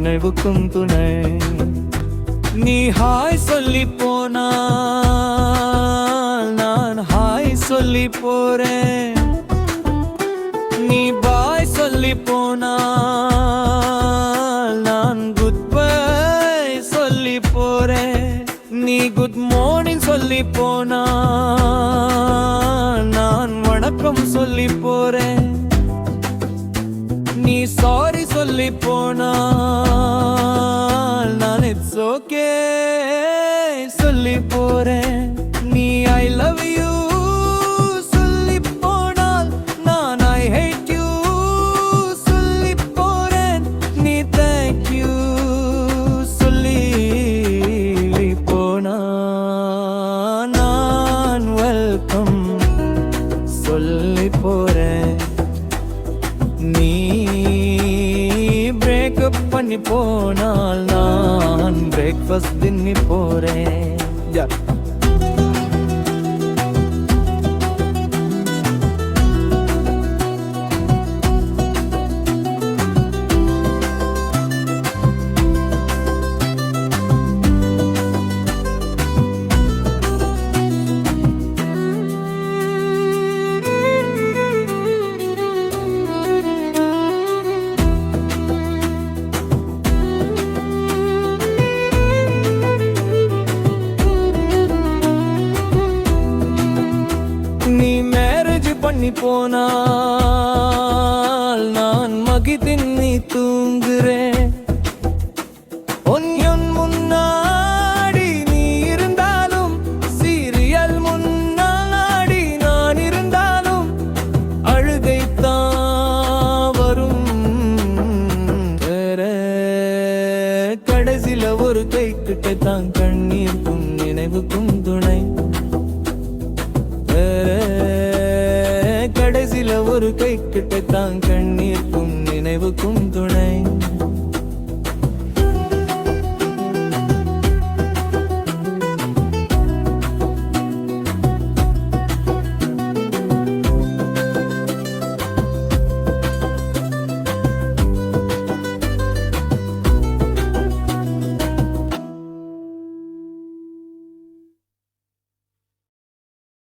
நினைவுக்கும் துணை. நீ ஹாய் சொல்லி போனா நான் ஹாய் சொல்லி போறேன். நீ பாய் சொல்லி போனா நான் குட் பை சொல்லி போறேன். நீ குட் மார்னிங் சொல்லி போனா நான் வணக்கம் சொல்லி போறேன். சொல்லி போனால் நான் இட்ஸ் ஓகே சொல்லி போறேன். நீ ஐ லவ் யூ சொல்லி போனால் நான் ஐ ஹேட் யூ சொல்லி போறேன். நீ தேங்க் யூ சொல்லி போனா நான் வெல்கம் சொல்லி பிரேக்கப் பண்ணி போனால் நான் பிரேக்ஃபாஸ்ட் தின்னி போறேன் பண்ணி போனால் நான் மகி தின்னி தூங்குறேன் ஒன்யொன் முன்னாடி நீ இருந்தாலும் சீரியல் முன்னாடி நான் இருந்தாலும் அழுகைத்தான் வரும். வேற கடைசில ஒரு கை கிட்ட தான் கண்ணீருக்கும் நினைவுக்கும் துணை. ஒரு கை கிட்ட தான் கண்ணீருக்கும் நினைவுக்கும்